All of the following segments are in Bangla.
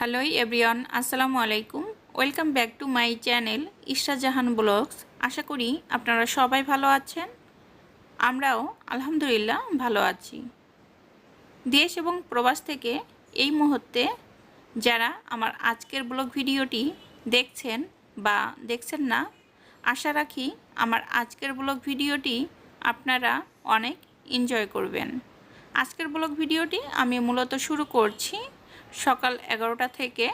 হ্যালো এভরিওয়ান আসসালামু আলাইকুম welcome back to my channel Jahan blogs আশা করি আপনারা সবাই ভালো আছেন। আমরাও আলহামদুলিল্লাহ ভালো আছি। দেশ এবং প্রবাস থেকে এই মুহূর্তে যারা আমার আজকের ব্লগ ভিডিওটি দেখছেন বা দেখছেন না, আশা রাখি আমার আজকের ব্লগ ভিডিওটি আপনারা অনেক এনজয় করবেন। আজকের ব্লগ ভিডিওটি আমি মূলত শুরু করছি সকাল এগারোটা থেকে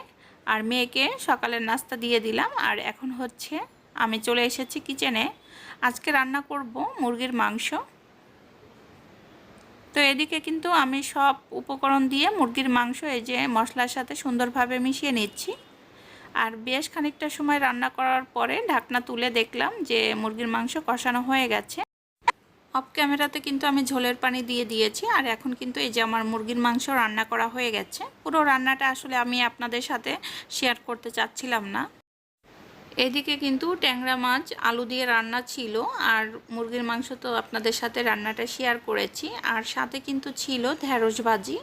আর মেয়েকে সকালের নাস্তা দিয়ে দিলাম। আর এখন হচ্ছে আমি চলে এসেছি কিচেনে। আজকে রান্না করব মুরগির মাংস। তো এদিকে কিন্তু আমি সব উপকরণ দিয়ে মুরগির মাংস, এই যে মশলার সাথে সুন্দরভাবে মিশিয়ে নিচ্ছি। আর বেশ খানিকটা সময় রান্না করার পরে ঢাকনা তুলে দেখলাম যে মুরগির মাংস কষানো হয়ে গেছে। অফ ক্যামেরাতে কিন্তু আমি ঝোলের পানি দিয়ে দিয়েছি, আর এখন কিন্তু এই যে আমার মুরগির মাংস রান্না করা হয়ে গেছে। পুরো রান্নাটা আসলে আমি আপনাদের সাথে শেয়ার করতে চাচ্ছিলাম না। এদিকে কিন্তু ট্যাংরা মাছ আলু দিয়ে রান্না ছিল, আর মুরগির মাংস তো আপনাদের সাথে রান্নাটা শেয়ার করেছি, আর সাথে কিন্তু ছিল ঢ্যাঁড়স ভাজি।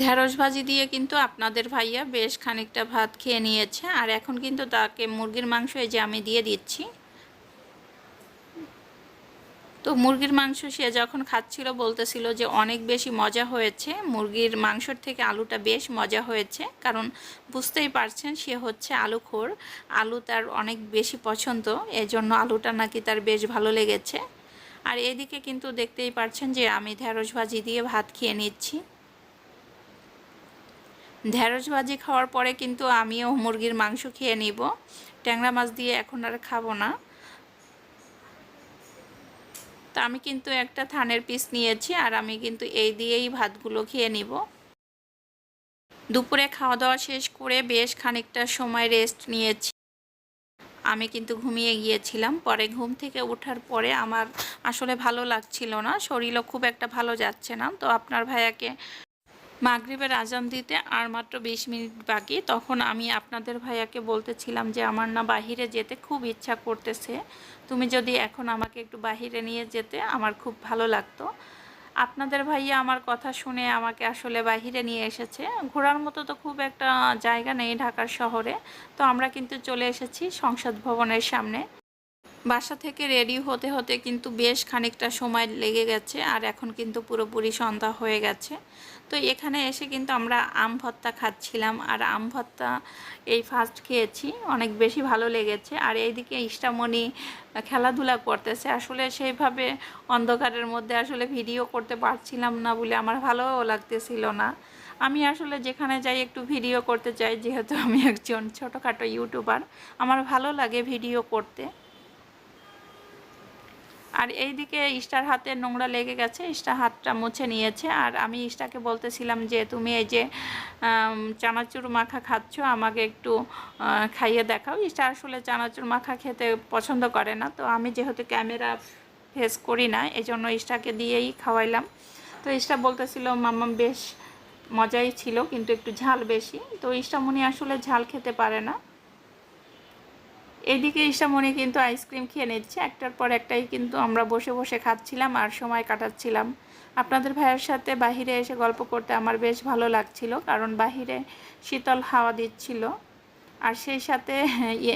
ঢ্যাঁড়স ভাজি দিয়ে কিন্তু আপনাদের ভাইয়া বেশ খানিকটা ভাত খেয়ে নিয়েছে, আর এখন কিন্তু তাকে মুরগির মাংস এই যে আমি দিয়ে দিচ্ছি। তো মুরগির মাংস সে যখন খাচ্ছিল, বলতেছিল যে অনেক বেশি মজা হয়েছে। মুরগির মাংসর থেকে আলুটা বেশ মজা হয়েছে। কারণ বুঝতেই পারছেন, সে হচ্ছে আলুখোর আলু তার অনেক বেশি পছন্দ, এজন্য আলুটা নাকি তার বেশ ভালো লেগেছে। আর এদিকে কিন্তু দেখতেই পারছেন যে আমি ঢ্যাঁড়স ভাজি দিয়ে ভাত খেয়ে নিচ্ছি। ঢ্যাঁড়স ভাজি খাওয়ার পরে কিন্তু আমিও মুরগির মাংস খেয়ে নিব। ট্যাংরা মাছ দিয়ে এখন আর খাব না। তো আমি কিন্তু একটা থানের পিস নিয়েছি আর আমি কিন্তু এই দিয়েই ভাতগুলো খেয়ে নিব। দুপুরে খাওয়া দাওয়া শেষ করে বেশ খানিকটা সময় রেস্ট নিয়েছি। আমি কিন্তু ঘুমিয়ে গিয়েছিলাম। পরে ঘুম থেকে ওঠার পরে আমার আসলে ভালো লাগছিল না। শরীরও খুব একটা ভালো যাচ্ছে না। তো আপনার ভাইয়াকে মাগরীবের আজান দিতে আর মাত্র বিশ মিনিট বাকি, তখন আমি আপনাদের ভাইয়াকে বলতেছিলাম যে আমার না বাহিরে যেতে খুব ইচ্ছা করতেছে। তুমি যদি এখন আমাকে একটু বাহিরে নিয়ে যেতে, আমার খুব ভালো লাগতো। আপনাদের ভাইয়া আমার কথা শুনে আমাকে আসলে বাহিরে নিয়ে এসেছে। ঘোরার মতো তো খুব একটা জায়গা নেই ঢাকার শহরে। তো আমরা কিন্তু চলে এসেছি সংসদ ভবনের সামনে। বাসা থেকে রেডি হতে হতে কিন্তু বেশ খানিকটা সময় লেগে গেছে আর এখন কিন্তু পুরোপুরি সন্ধ্যা হয়ে গেছে। তো এখানে এসে কিন্তু আমরা আম ভত্তা খাচ্ছিলাম আর আম ভত্তা এই ফার্স্ট খেয়েছি, অনেক বেশি ভালো লেগেছে। আর এইদিকে ইষ্টামণি খেলাধুলা করতেছে। আসলে সেইভাবে অন্ধকারের মধ্যে আসলে ভিডিও করতে পারছিলাম না বলে আমার ভালোও লাগতেছিল না। আমি আসলে যেখানে যাই একটু ভিডিও করতে চাই যেহেতু আমি একজন ছোটোখাটো ইউটিউবার আমার ভালো লাগে ভিডিও করতে। আর এই দিকে ইস্টার হাতে নোংরা লেগে গেছে ইস্টার হাতটা মুছে নিয়েছে। আর আমি ইস্টাকে বলতেছিলাম যে, তুমি এই যে চানাচুর মাখা খাচ্ছ, আমাকে একটু খাইয়ে দেখাও। ইস্টা আসলে চানাচুর মাখা খেতে পছন্দ করে না। তো আমি যেহেতু ক্যামেরা ফেস করি না এই জন্য ইস্টাকে দিয়েই খাওয়াইলাম। তো ইস্টা বলতেছিল, মাম্মা, বেশ মজাই ছিল, কিন্তু একটু ঝাল বেশি। তো ইষ্টামণি আসলে ঝাল খেতে পারে না। এদিকে ঈশামণি কিন্তু আইসক্রিম খেয়ে নিচ্ছে। একটার পর একটাই কিন্তু আমরা বসে বসে খাচ্ছিলাম আর সময় কাটাচ্ছিলাম। আপনাদের ভাইয়ের সাথে বাহিরে এসে গল্প করতে আমার বেশ ভালো লাগছিল, কারণ বাহিরে শীতল হাওয়া দিচ্ছিল। আর সেই সাথে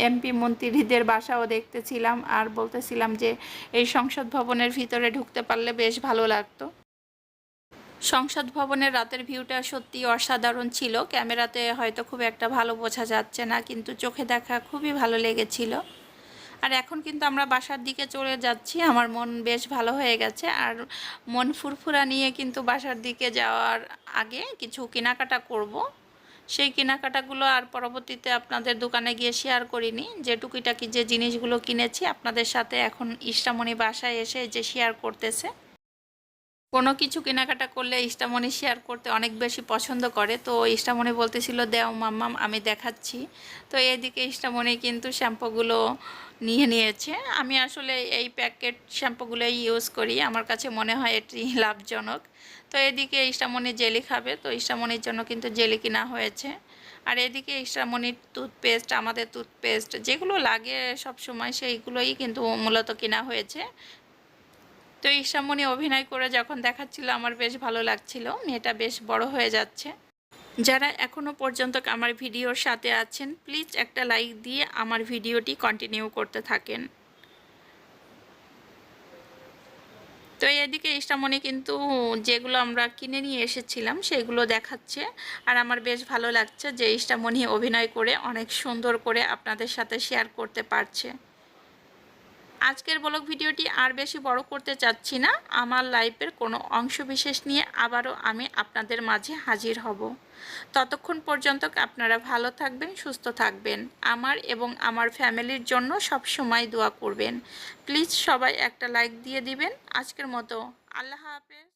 এমপি মন্ত্রীদের বাসাও দেখতেছিলাম আর বলতেছিলাম যে এই সংসদ ভবনের ভিতরে ঢুকতে পারলে বেশ ভালো লাগতো। সংসদ ভবনের রাতের ভিউটা সত্যি অসাধারণ ছিল। ক্যামেরাতে হয়তো খুব একটা ভালো বোঝা যাচ্ছে না, কিন্তু চোখে দেখা খুবই ভালো লেগেছিল। আর এখন কিন্তু আমরা বাসার দিকে চলে যাচ্ছি। আমার মন বেশ ভালো হয়ে গেছে। আর মন ফুরফুরা নিয়ে কিন্তু বাসার দিকে যাওয়ার আগে কিছু কেনাকাটা করব। সেই কেনাকাটাগুলো আর পরবর্তীতে আপনাদের দোকানে গিয়ে শেয়ার করিনি। যে টুকিটাকি যে জিনিসগুলো কিনেছি, আপনাদের সাথে এখন ইষ্টামণি বাসায় এসে যে শেয়ার করতেছে। কোনো কিছু কেনাকাটা করলে ইষ্টামণি শেয়ার করতে অনেক বেশি পছন্দ করে। তো ইষ্টামণি বলতেছিল, দেও মাম্মাম, আমি দেখাচ্ছি। তো এদিকে ইষ্টামণি কিন্তু শ্যাম্পুগুলো নিয়ে নিয়েছে। আমি আসলে এই প্যাকেট শ্যাম্পুগুলোই ইউজ করি। আমার কাছে মনে হয় এটি লাভজনক। তো এদিকে ইষ্টামণি জেলি খাবে। তো ইষ্টামণির জন্য কিন্তু জেলি কিনা হয়েছে। আর এদিকে ইষ্টামণির টুথপেস্ট আমাদের টুথপেস্ট যেগুলো লাগে সব সময় সেইগুলোই কিন্তু মূলত কিনা হয়েছে। তো ঈশামণি অভিনয় করে যখন দেখাচ্ছিল, আমার বেশ ভালো লাগছিল। মেয়েটা বেশ বড় হয়ে যাচ্ছে। যারা এখনও পর্যন্ত আমার ভিডিওর সাথে আছেন প্লিজ একটা লাইক দিয়ে আমার ভিডিওটি কন্টিনিউ করতে থাকেন। তো এদিকে ইষ্টামণি কিন্তু যেগুলো আমরা কিনে নিয়ে এসেছিলাম, সেগুলো দেখাচ্ছে। আর আমার বেশ ভালো লাগছে যে ইষ্টামণি অভিনয় করে অনেক সুন্দর করে আপনাদের সাথে শেয়ার করতে পারছে। আজকের ব্লগ ভিডিওটি আর বেশি বড় করতে চাচ্ছি না। আমার লাইফের কোনো অংশ বিশেষ নিয়ে আবারও আমি আপনাদের মাঝে হাজির হব। ততক্ষণ পর্যন্ত আপনারা ভালো থাকবেন, সুস্থ থাকবেন। আমার এবং আমার ফ্যামিলির জন্য সব সময় দোয়া করবেন। প্লিজ সবাই একটা লাইক দিয়ে দিবেন। আজকের মতো আল্লাহ হাফেজ।